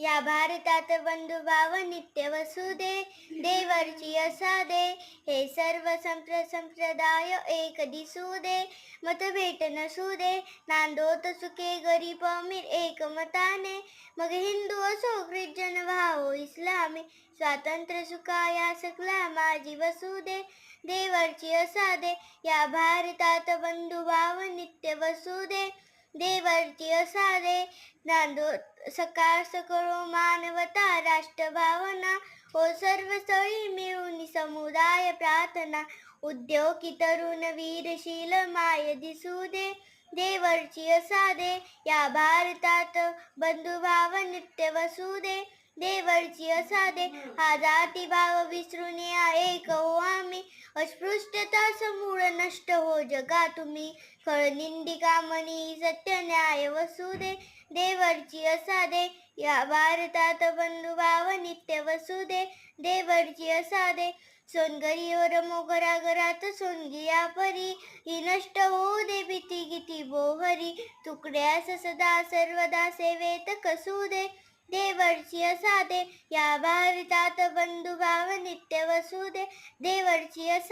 या भारतात बंधुभाव नित्य वसुदे देवरची असादे हे सर्व संप्र संप्रदाय एक दिसू दे मतभेट नसू दे. नांदोत सुखे गरीब अमीर एकमताने. मग हिंदू असो ख्रिश्चन भाव इस्लामी. स्वातंत्र्य सुखाया सकला माझी वसुदे देवरची असादे या भारतात बंधुभाव नित्य वसुदे देवरची असारे नांदो सकाळ सकळो मानवता राष्ट्रभावना हो सर्व सळी मिळून समुदाय प्रार्थना. उद्योगी तरुण वीरशील माय दिसू दे. देवरची असादे या भारतात बंधुभाव नित्य वसू दे. देवरची असादे हा जातीभाव विसरून या एक हो आम्ही. अस्पृश्यता समूळ नष्ट हो जगा तुम्ही. खळ निंदिका मनी सत्य न्याय वसुदे. देवरची असादे. या भारतात बंधुभाव नित्य वसुदे. देवरची असादे. सोनगरीवर मोगरा घरात सोनगिया परी ही नष्ट होऊ दे भीती गीती बोहरी. तुकड्यास सदा सर्वदा सेवेत कसू दे देवरची असादे. या भारतात बंधुभाव नित्य वसू दे देवरची असा